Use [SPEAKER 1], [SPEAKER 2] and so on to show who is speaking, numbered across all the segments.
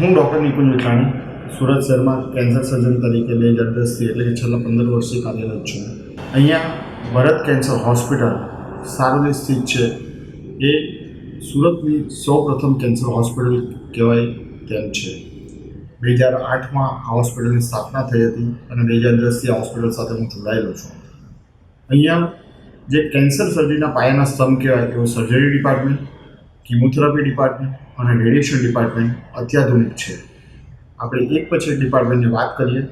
[SPEAKER 1] હું ડૉક્ટર નિકુંજ વિઠાણી સુરત શહેરમાં કેન્સર સર્જન તરીકે બે હજાર દસથી એટલે કે છેલ્લા પંદર વર્ષથી કાર્યરત છું. અહીંયા ભરત કેન્સર હોસ્પિટલ સારોલી સ્થિત છે. એ સુરતની સૌ પ્રથમ કેન્સર હોસ્પિટલ કહેવાય તેમ છે. બે હજાર આઠમાં આ હોસ્પિટલની સ્થાપના થઈ હતી અને બે હજાર દસથી આ હોસ્પિટલ સાથે હું જોડાયેલો છું. અહીંયા જે કેન્સર સર્જરીના પાયાના સ્તંભ કહેવાય તેઓ સર્જરી ડિપાર્ટમેન્ટ કિમોથેરાપી ડિપાર્ટમેન્ટ અને રેડિયેશન ડિપાર્ટમેન્ટ અત્યાધુનિક છે. આપણે એક પછી ડિપાર્ટમેન્ટની વાત કરીએ,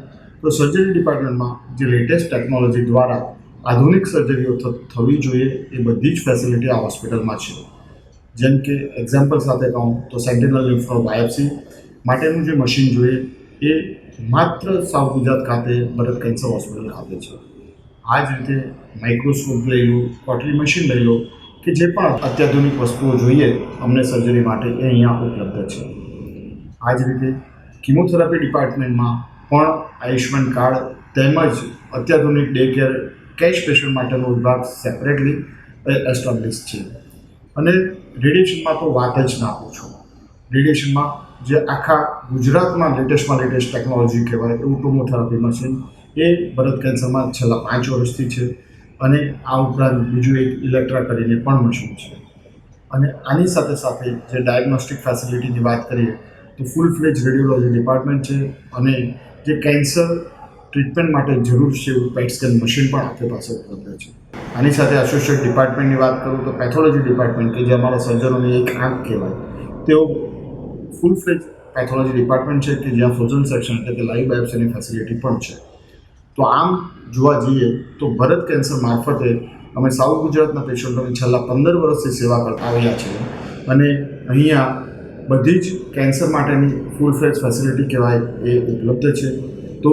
[SPEAKER 1] તો સર્જરી ડિપાર્ટમેન્ટમાં જે લેટેસ્ટ ટેકનોલોજી દ્વારા આધુનિક સર્જરીઓ થવી જોઈએ એ બધી જ ફેસિલિટી આ હોસ્પિટલમાં છે. જેમ કે એક્ઝામ્પલ સાથે કહું તો સેન્ટિનલ લિમ્ફનો બાયોપ્સી માટેનું જે મશીન જોઈએ એ માત્ર સાઉથ ગુજરાત ખાતે ભરત કેન્સર હોસ્પિટલ ખાતે છે. આ જ રીતે માઇક્રોસ્કોપ લઈ લો કોટલી મશીન લઈ લો કે જે પણ અત્યાધુનિક વસ્તુઓ જોઈએ, અમને સર્જરી માટે એ અહીંયા ઉપલબ્ધ છે. આ જ રીતે કિમોથેરાપી ડિપાર્ટમેન્ટમાં પણ આયુષ્યમાન કાર્ડ તેમજ અત્યાધુનિક ડે કેર કેશ પેશન્ટ માટેનો વિભાગ સેપરેટલી એસ્ટાબ્લિશ છે. અને રેડિયેશનમાં તો વાત જ ના પૂછો. રેડિયેશનમાં જે આખા ગુજરાતમાં લેટેસ્ટમાં લેટેસ્ટ ટેકનોલોજી કહેવાય, એવું ટોમોથેરાપી મશીન એ ભરત કેન્સરમાં છેલ્લા પાંચ વર્ષથી છે. અને આ ઉપરાંત બીજું એક ઇલેક્ટ્રા કરીને પણ મશીન છે. અને આની સાથે સાથે જે ડાયગ્નોસ્ટિક ફેસિલિટીની વાત કરીએ, તો ફૂલ ફ્લેજ રેડિયોલોજી ડિપાર્ટમેન્ટ છે અને જે કેન્સર ટ્રીટમેન્ટ માટે જરૂર છે એવું પેટ સ્કેન મશીન પણ આપણી પાસે ઉપલબ્ધ છે. આની સાથે એસોસિએટ ડિપાર્ટમેન્ટની વાત કરું તો પેથોલોજી ડિપાર્ટમેન્ટ કે જે અમારા સર્જનોની એક આંખ કહેવાય, તેઓ ફૂલ ફ્લેજ પેથોલોજી ડિપાર્ટમેન્ટ છે કે જ્યાં ફ્રોઝન સેક્શન એટલે કે લાઈવ બાયોપ્સીની ફેસિલિટી પણ છે. તો આમ જોવા જઈએ તો ભરત કેન્સર મારફતે અમે સાઉથ ગુજરાતના પેશન્ટોની છેલ્લા પંદર વર્ષથી સેવા કરતા આવ્યા છીએ અને અહીંયા બધી જ કેન્સર માટેની ફૂલ ફ્લેજ ફેસિલિટી કહેવાય એ ઉપલબ્ધ છે. તો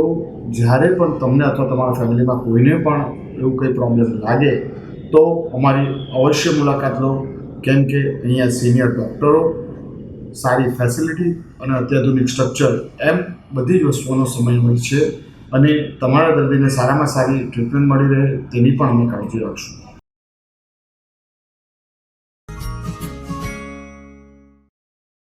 [SPEAKER 1] જ્યારે પણ તમને અથવા તમારા ફેમિલીમાં કોઈને પણ એવું કંઈ પ્રોબ્લેમ લાગે, તો અમારી અવશ્ય મુલાકાત લો. કેમ કે અહીંયા સિનિયર ડૉક્ટરો, સારી ફેસિલિટી અને અત્યાધુનિક સ્ટ્રક્ચર એમ બધી જ વસ્તુઓનો હોય છે. અને તમારા દર્દીને સારામાં સારી ટ્રીટમેન્ટ મળી રહે તેની પણ અમે કાળજી રાખશું.